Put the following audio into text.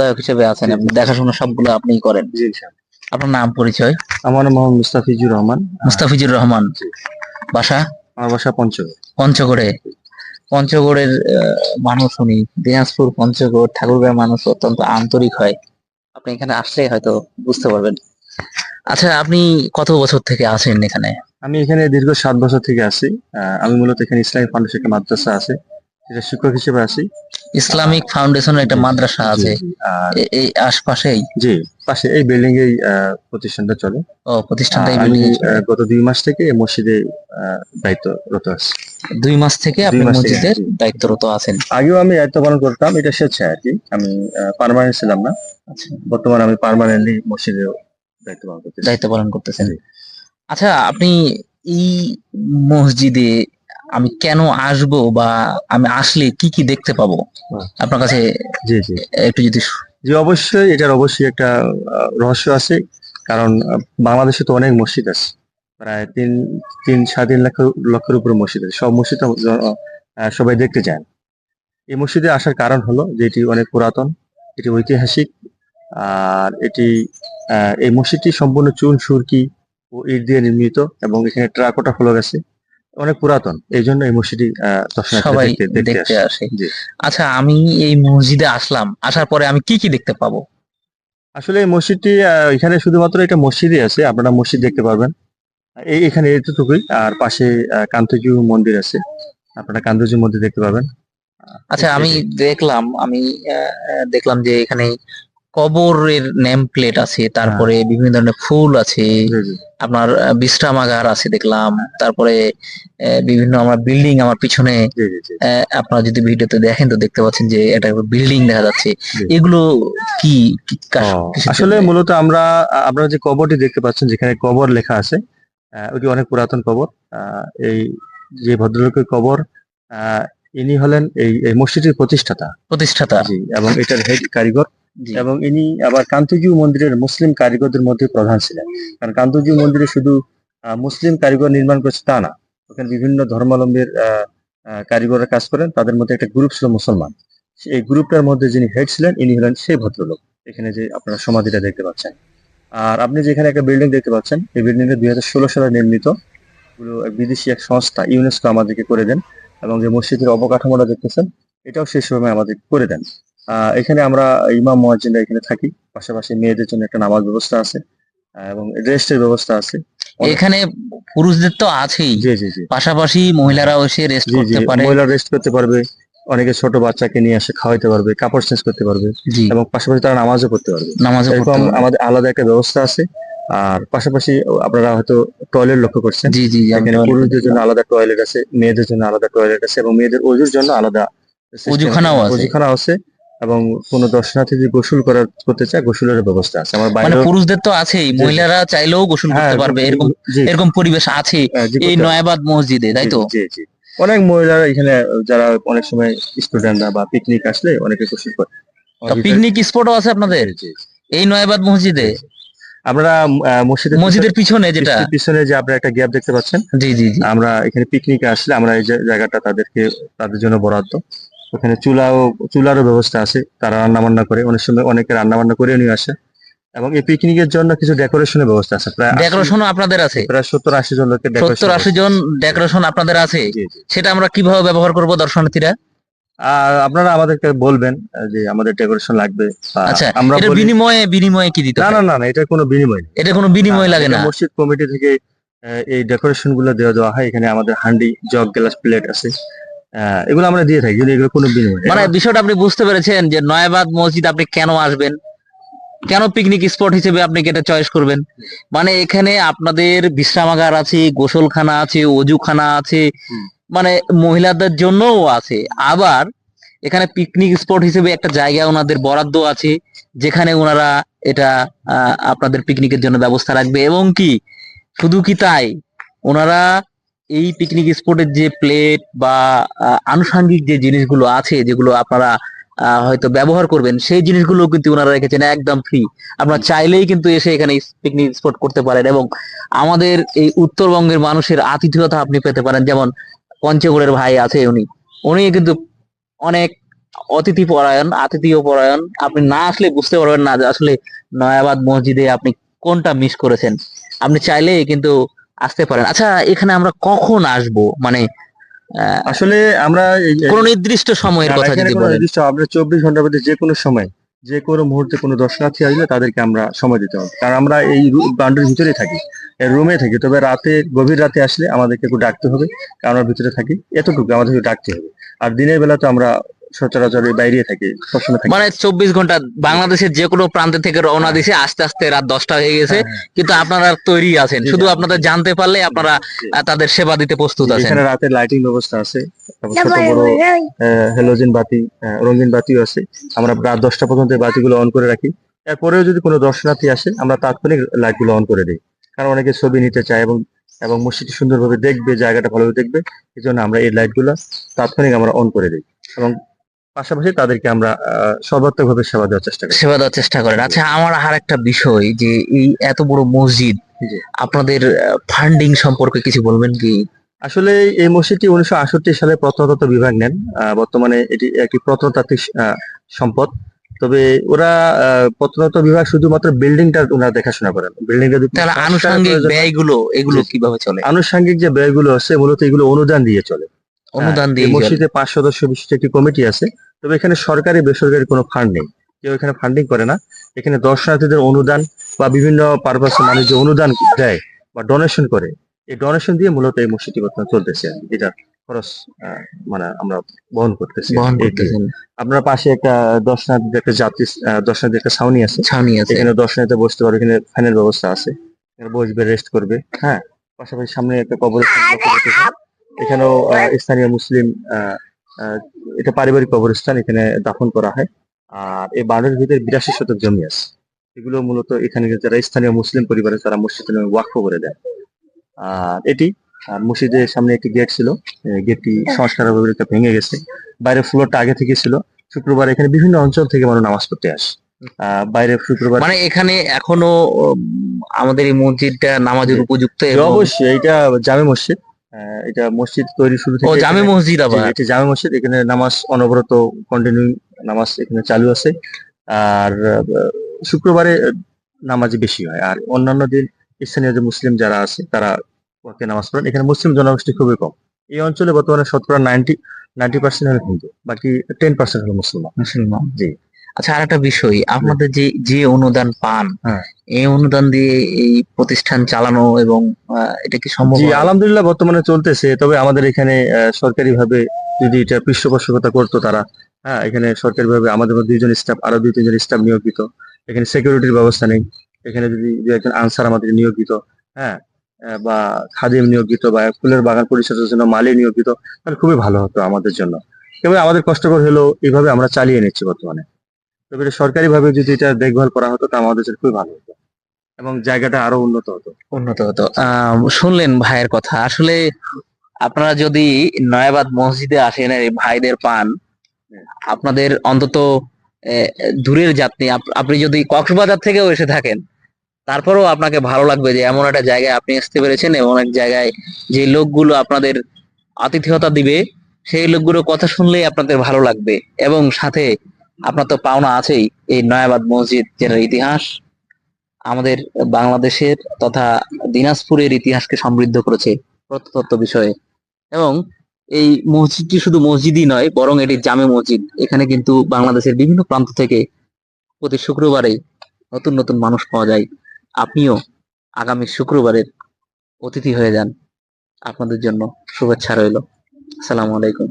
তত্ত্বাবধায়ক হিসেবে আছেন আপনি দেখাশোনা সবগুলো আপনিই করেন। জি আপনার নাম পরিচয়? আমার নাম মুস্তাফিজুর রহমান। মুস্তাফিজুর রহমান। বাসা? আমার বাসা পঞ্চগড়। পঞ্চগড়ে। পঞ্চগড়ের মানুষ উনি। দিনাজপুর পঞ্চগড় ঠাকুরগাঁর মানুষ অত্যন্ত আন্তরিক হয়। আপনি এখানে আসলে হয়তো বুঝতে পারবেন। আচ্ছা আপনি কত বছর থেকে আছেন এখানে? আমি এখানে দীর্ঘ সাত বছর থেকে আছি। আমি মূলত এখানে ইসলামী ফাউন্ডেশন একটা মাদ্রাসা আছে। সেটা শিক্ষক হিসেবে আছি ইসলামিক ফাউন্ডেশনের একটা মাদ্রাসা আছে। আর এই আশপাশেই? জি পাশে এই বিল্ডিং এই প্রতিষ্ঠানটা চলে। ও প্রতিষ্ঠানটা এই আহ, গত দুই মাস থেকে মসজিদে দায়িত্বরত আছি। দুই মাস থেকে আপনি মসজিদের দায়িত্বরত আছেন। আগেও আমি দায়িত্ব পালন করতাম এটা স্বেচ্ছায় আর কি। আমি পার্মানেন্ট ছিলাম না। আচ্ছা। বর্তমানে আমি পার্মানেন্টলি মসজিদে দায়িত্ব পালন করতেছি। দায়িত্ব পালন করতেছেন। আচ্ছা আপনি এই মসজিদে আমি কেন আসব বা আমি আসলে কি কি দেখতে পাবো? আপনার কাছে জি জি। একটু যদি জি অবশ্যই এটার অবশ্যই একটা রহস্য আছে। কারণ বাংলাদেশে তো অনেক মসজিদ আছে। প্রায় তিন তিন সাড়ে তিন লক্ষ লক্ষের উপরে মসজিদ আছে। সব মসজিদ সবাই দেখতে চান এই মসজিদে আসার কারণ হলো যে এটি অনেক পুরাতন এটি ঐতিহাসিক আর এটি আহ, এই মসজিদটি সম্পূর্ণ চুন সুরকি ও ইট দিয়ে নির্মিত এবং এখানে ট্রাকোটা ফ্লোর আছে অনেক পুরাতন এই জন্য এই মসজিদটি সবাই দেখতে আসে। আচ্ছা আমি এই মসজিদে আসলাম আসার পরে আমি কি কি দেখতে পাবো? আসলে এই মসজিদটি এখানে শুধুমাত্র একটা মসজিদই আছে আপনারা মসজিদ দেখতে পারবেন। এই এখানে এতটুকুই আর পাশে কান্তজু মন্দির আছে আপনারা কান্তজু মন্দির দেখতে পাবেন। আচ্ছা আমি দেখলাম আমি দেখলাম যে এখানে কবরের নেম প্লেট আছে তারপরে বিভিন্ন ধরনের ফুল আছে আপনার বিশ্রামাগার আছে দেখলাম তারপরে বিভিন্ন আমার বিল্ডিং আমার পিছনে আপনারা যদি ভিডিওতে দেখেন তো দেখতে পাচ্ছেন যে একটা বিল্ডিং দেখা যাচ্ছে। এগুলো কি আসলে মূলত আমরা আপনারা যে কবরটি দেখতে পাচ্ছেন যেখানে কবর লেখা আছে ওটি অনেক পুরাতন কবর আহ, এই যে ভদ্রলোকের কবর আহ, ইনি হলেন এই মসজিদের প্রতিষ্ঠাতা। প্রতিষ্ঠাতা। এবং এটার হেড কারিগর। এবং ইনি আবার কান্তজিউ মন্দিরের মুসলিম কারিগরদের মধ্যে প্রধান ছিলেন। কারণ কান্তজিউ মন্দিরে শুধু মুসলিম কারিগর নির্মাণ করেছে তা না। ওখানে বিভিন্ন ধর্মাবলম্বীর কারিগররা কাজ করেন। তাদের মধ্যে একটা গ্রুপ ছিল মুসলমান। এই গ্রুপটার মধ্যে যিনি হেড ছিলেন, ইনি হলেন সেই ভদ্রলোক। এখানে যে আপনারা সমাধিটা দেখতে পাচ্ছেন। আর আপনি যেখানে একটা বিল্ডিং দেখতে পাচ্ছেন, এই বিল্ডিংটা দুই হাজার ষোলো সালে নির্মিত। বিদেশি এক সংস্থা, ইউনেস্কো আমাদেরকে করে দেন। এবং যে মসজিদের অবকাঠামোটা দেখতেছেন, এটাও সেই সময় আমাদের করে দেন। এখানে আমরা ইমাম মহাজিনরা এখানে থাকি। পাশাপাশি মেয়েদের জন্য একটা নামাজ ব্যবস্থা আছে এবং রেস্টের ব্যবস্থা আছে। এখানে পুরুষদের তো আছেই। জি জি জি। পাশাপাশি মহিলারাও এসে রেস্ট করতে পারে। মহিলা রেস্ট করতে পারবে অনেকে ছোট বাচ্চাকে নিয়ে এসে খাওয়াইতে পারবে কাপড় চেঞ্জ করতে পারবে এবং পাশাপাশি তারা নামাজও পড়তে পারবে। পড়তে এরকম আমাদের আলাদা একটা ব্যবস্থা আছে আর পাশাপাশি আপনারা হয়তো টয়লেট লক্ষ্য করছেন। জি জি এখানে পুরুষদের জন্য আলাদা টয়লেট আছে মেয়েদের জন্য আলাদা টয়লেট আছে এবং মেয়েদের অজুর জন্য আলাদা অজুখানাও আছে। অজুখানা আছে। এবং কোন দর্শনার্থী যদি গোসল করার করতে চায় গোসলের ব্যবস্থা আছে। আমার মানে বাইরে পুরুষদের তো আছেই মহিলারা চাইলেও গোসল করতে পারবে এরকম এরকম পরিবেশ আছে এই নয়াবাদ মসজিদে তাই তো? জি জি। অনেক মহিলারা এখানে যারা অনেক সময় স্টুডেন্টরা বা পিকনিক আসলে অনেকে গোসল করে। পিকনিক স্পটও আছে আপনাদের। এই নয়াবাদ মসজিদে? আমরা মসজিদের মসজিদের পিছনে যেটা? পিছনে- যে আপনারা একটা গ্যাপ দেখতে পাচ্ছেন? জি জি আমরা এখানে পিকনিকে আসলে আমরা এই যে- জায়গাটা তাদেরকে তাদের জন্য বরাদ্দ। ওখানে চুলাও চুলারও ব্যবস্থা আছে। তারা রান্না বান্না করে অনেক সময় অনেকে রান্না বান্না করে নিয়ে আসে। এবং এই পিকনিকের জন্য কিছু ডেকোরেশনের ব্যবস্থা আছে। প্রায় ডেকোরেশনও আপনাদের আছে? প্রায় সত্তর আশি জন লোকের সত্তর আশি জন ডেকোরেশন আপনাদের আছে? সেটা আমরা কীভাবে ব্যবহার করব দর্শনার্থীরা? আর আপনারা আমাদেরকে বলবেন যে আমাদের ডেকোরেশন লাগবে আচ্ছা আমরা বিনিময়ে বিনিময়ে কি দিতে না না না এটা কোনো বিনিময় এটা কোনো বিনিময় লাগে না? মসজিদ কমিটি থেকে এই ডেকোরেশনগুলো দেওয়া দেওয়া হয়। এখানে আমাদের হান্ডি জগ গ্লাস প্লেট আছে। এগুলো আমরা দিয়ে থাকি যদি এগুলো কোনো বিনিময়। মানে বিষয়টা আপনি বুঝতে পেরেছেন যে নয়াবাদ মসজিদ আপনি কেন আসবেন? কেন পিকনিক স্পট হিসেবে আপনি এটা চয়েস করবেন? মানে এখানে আপনাদের বিশ্রামাগার আছে গোসলখানা আছে অজুখানা আছে মানে মহিলাদের জন্যও আছে। আবার এখানে পিকনিক স্পট হিসেবে একটা জায়গা ওনাদের বরাদ্দ আছে যেখানে ওনারা এটা আহ, আপনাদের পিকনিকের জন্য ব্যবস্থা রাখবে। এবং কি? শুধু কি তাই? ওনারা এই পিকনিক স্পটের যে প্লেট বা আনুষঙ্গিক যে জিনিসগুলো আছে, যেগুলো আপনারা হয়তো ব্যবহার করবেন, সেই জিনিসগুলো কিন্তু ওনারা রেখেছেন একদম ফ্রি আপনারা চাইলেই কিন্তু এসে এখানে পিকনিক স্পট করতে পারেন এবং আমাদের এই উত্তরবঙ্গের মানুষের আতিথেয়তা আপনি পেতে পারেন। যেমন পঞ্চগড়ের ভাই আছে উনি। উনি কিন্তু অনেক অতিথি পরায়ণ, আতিথিয় পরায়ণ। আপনি না আসলে বুঝতে পারবেন না আসলে নয়াবাদ মসজিদে আপনি কোনটা মিস করেছেন। আপনি চাইলে কিন্তু আসতে পারেন। আচ্ছা এখানে আমরা কখন আসব? মানে আসলে আমরা কোন নির্দিষ্ট সময়ের কথা যদি বলেন। নির্দিষ্ট আমরা চব্বিশ ঘণ্টার মধ্যে যে কোনো সময় যে কোনো মুহূর্তে কোনো দর্শনার্থী আসলে তাদেরকে আমরা সময় দিতে হবে। কারণ আমরা এই বাউন্ডারির ভিতরেই থাকি রুমে থাকি। তবে রাতে গভীর রাতে আসলে আমাদেরকে একটু ডাকতে হবে কারণ আমরা ভিতরে থাকি। এতটুকু আমাদেরকে ডাকতে হবে। আর দিনের বেলা তো আমরা সচরাচর বাইরে থাকি সবসময় থাকি। মানে চব্বিশ ঘণ্টা বাংলাদেশের যে কোনো প্রান্ত থেকে রওনা দিছে আস্তে আস্তে রাত দশটা হয়ে গেছে। হ্যাঁ, কিন্তু আপনারা তৈরি আছেন শুধু আপনাদের জানতে পারলে আপনারা তাদের সেবা দিতে প্রস্তুত আছেন। এখানে রাতে লাইটিং ব্যবস্থা আছে ছোট বড় হ্যালোজেন বাতি রঙিন বাতিও আছে। আমরা রাত দশটা পর্যন্ত বাতিগুলো অন করে রাখি। এরপরেও যদি কোনো দর্শনার্থী আসে আমরা তাৎক্ষণিক লাইটগুলো অন করে দিই। কারণ অনেকে ছবি নিতে চায় এবং এবং মসজিদটি সুন্দরভাবে দেখবে জায়গাটা ভালোভাবে দেখবে এই জন্য আমরা এই লাইটগুলো তাৎক্ষণিক আমরা অন করে দিই। এবং পাশাপাশি তাদেরকে আমরা সর্বাত্মকভাবে সেবা দেওয়ার চেষ্টা করি। সেবা দেওয়ার চেষ্টা করেন। আচ্ছা আমার আর একটা বিষয় যে এই এত বড় মসজিদ। আপনাদের ফান্ডিং সম্পর্কে কিছু বলবেন কি? আসলে এই মসজিদটি উনিশশো আটষট্টি সালে প্রত্নতত্ত্ব বিভাগ নেন। বর্তমানে এটি একটি প্রত্নতাত্ত্বিক সম্পদ। তবে ওরা আহ, প্রত্নতত্ত্ব বিভাগ শুধুমাত্র বিল্ডিংটা ওনারা দেখাশোনা করেন। বিল্ডিংটা তাহলে আনুষঙ্গিক ব্যয়গুলো এগুলো কীভাবে চলে? আনুষঙ্গিক যে ব্যয়গুলো আছে মূলত এগুলো অনুদান দিয়ে চলে। অনুদান হ্যাঁ, দিয়ে মসজিদে পাঁচ সদস্য বিশিষ্ট একটি কমিটি আছে। তবে এখানে সরকারি বেসরকারি কোনো ফান্ড নেই। কেউ এখানে ফান্ডিং করে না। এখানে দর্শনার্থীদের অনুদান বা বিভিন্ন পারপাসে মানুষ যে অনুদান দেয় বা ডোনেশন করে এই ডোনেশন দিয়ে মূলত এই মসজিদটি বর্তমানে চলতেছে। যেটা খরচ মানে আমরা বহন করতেছি। আপনার পাশে একটা দর্শনার্থীদের একটা যাত্রী আহ, দর্শনার্থীদের একটা ছাউনি আছে। ছাউনি আছে। এখানে দর্শনার্থী বসতে পারবে এখানে ফ্যানের ব্যবস্থা আছে। বসবে রেস্ট করবে। হ্যাঁ পাশাপাশি সামনে একটা করতেছি। এখানেও স্থানীয় মুসলিম আহ, আহ, এটা পারিবারিক কবরস্থান এখানে দাফন করা হয়। আর এই বাড়ির ভিতরে বিরাশি শতক জমি আছে। এগুলো মূলত এখানে যারা স্থানীয় মুসলিম পরিবারে তারা মসজিদের নামে ওয়াকফ করে দেয়। আর এটি আর মসজিদের সামনে একটি গেট ছিল। গেটটি সংস্কার ভেঙে গেছে। বাইরের ফ্লোরটা আগে থেকে ছিল। শুক্রবার এখানে বিভিন্ন অঞ্চল থেকে মানুষ নামাজ পড়তে আসে। আহ, বাইরে শুক্রবার মানে এখানে এখনও আমাদের এই মসজিদটা নামাজের উপযুক্ত অবশ্যই এটা জামে মসজিদ। এটা মসজিদ তৈরি শুরু থেকে জামে মসজিদ আবার? এটি জামে মসজিদ। এখানে নামাজ অনবরত কন্টিনিউ নামাজ এখানে চালু আছে। আর শুক্রবারে নামাজ বেশি হয়। আর অন্যান্য দিন স্থানীয় যে মুসলিম যারা আছে তারা ওকে নামাজ পড়েন। এখানে মুসলিম জনগোষ্ঠী খুবই কম। এই অঞ্চলে বর্তমানে শতকরা নাইনটি নাইনটি পার্সেন্ট হলো হিন্দু বাকি টেন পার্সেন্ট হলো মুসলমান। মুসলমান। জি। আচ্ছা আর একটা বিষয় আপনাদের যে যে অনুদান পান হ্যাঁ। এই অনুদান দিয়ে এই প্রতিষ্ঠান চালানো এবং এটা কি সম্ভব জি আলহামদুলিল্লাহ বর্তমানে চলতেছে। তবে আমাদের এখানে সরকারি ভাবে যদি এটা পৃষ্ঠপোষকতা করতো তারা হ্যাঁ এখানে সরকারি ভাবে আমাদের দুইজন স্টাফ আরও দুই তিনজন স্টাফ নিয়োজিত এখানে সিকিউরিটির ব্যবস্থা নেই। এখানে যদি দু একজন আনসার আমাদের নিয়োজিত হ্যাঁ বা খাদিম নিয়োজিত বা ফুলের বাগান পরিচর্যার জন্য মালি নিয়োজিত তাহলে খুবই ভালো হতো আমাদের জন্য। তবে আমাদের কষ্টকর হলেও এইভাবে আমরা চালিয়ে নিচ্ছি বর্তমানে। তবে এটা সরকারি ভাবে যদি এটা দেখভাল করা হতো, তা আমাদের জন্য খুবই ভালো হতো এবং জায়গাটা আরও উন্নত হতো। উন্নত হতো। শুনলেন ভাইয়ের কথা। আসলে আপনারা যদি নয়াবাদ মসজিদে আসেন, এই ভাইদের পান, আপনাদের অন্তত দূরের যাত্রী, আপ- আপনি যদি কক্সবাজার থেকেও এসে থাকেন, তারপরেও আপনাকে ভালো লাগবে যে এমন একটা জায়গায় আপনি আসতে পেরেছেন এমন এক জায়গায় যে লোকগুলো আপনাদের আতিথেয়তা দিবে, সেই লোকগুলোর কথা শুনলেই আপনাদের ভালো লাগবে এবং সাথে আপনার তো পাওনা আছেই। এই নয়াবাদ মসজিদ যেটার ইতিহাস আমাদের বাংলাদেশের তথা দিনাজপুরের ইতিহাসকে সমৃদ্ধ করেছে প্রত্নতত্ত্ব বিষয়ে। এবং এই মসজিদটি শুধু মসজিদই নয়, বরং এটি জামে মসজিদ। এখানে কিন্তু বাংলাদেশের বিভিন্ন প্রান্ত থেকে প্রতি শুক্রবারে নতুন নতুন মানুষ পাওয়া যায়। আপনিও আগামী শুক্রবারের অতিথি হয়ে যান। আপনাদের জন্য শুভেচ্ছা রইল। আসসালামু আলাইকুম।